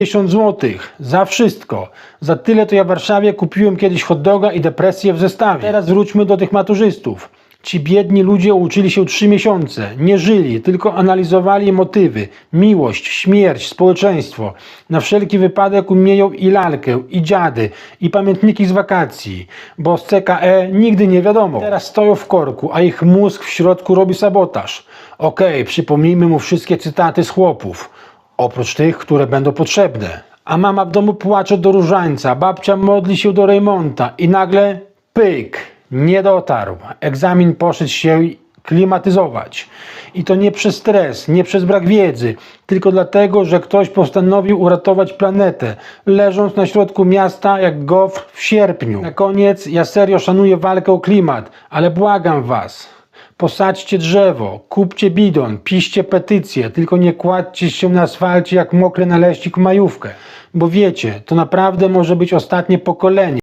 50 zł za wszystko. Za tyle to ja w Warszawie kupiłem kiedyś hot doga i depresję w zestawie. Teraz wróćmy do tych maturzystów. Ci biedni ludzie uczyli się 3 miesiące, nie żyli, tylko analizowali motywy, miłość, śmierć, społeczeństwo. Na wszelki wypadek umieją i lalkę, i dziady, i pamiętniki z wakacji, bo z CKE nigdy nie wiadomo. Teraz stoją w korku, a ich mózg w środku robi sabotaż. Okej, przypomnijmy mu wszystkie cytaty z chłopów oprócz tych, które będą potrzebne. A mama w domu płacze do różańca, babcia modli się do Rejmonta i nagle pyk, nie dotarł. Egzamin poszedł się klimatyzować. I to nie przez stres, nie przez brak wiedzy, tylko dlatego, że ktoś postanowił uratować planetę, leżąc na środku miasta jak gofr w sierpniu. Na koniec, ja serio szanuję walkę o klimat, ale błagam was, Posadźcie drzewo, kupcie bidon, piszcie petycje, tylko nie kładźcie się na asfalcie jak mokry naleścik w majówkę. Bo wiecie, to naprawdę może być ostatnie pokolenie.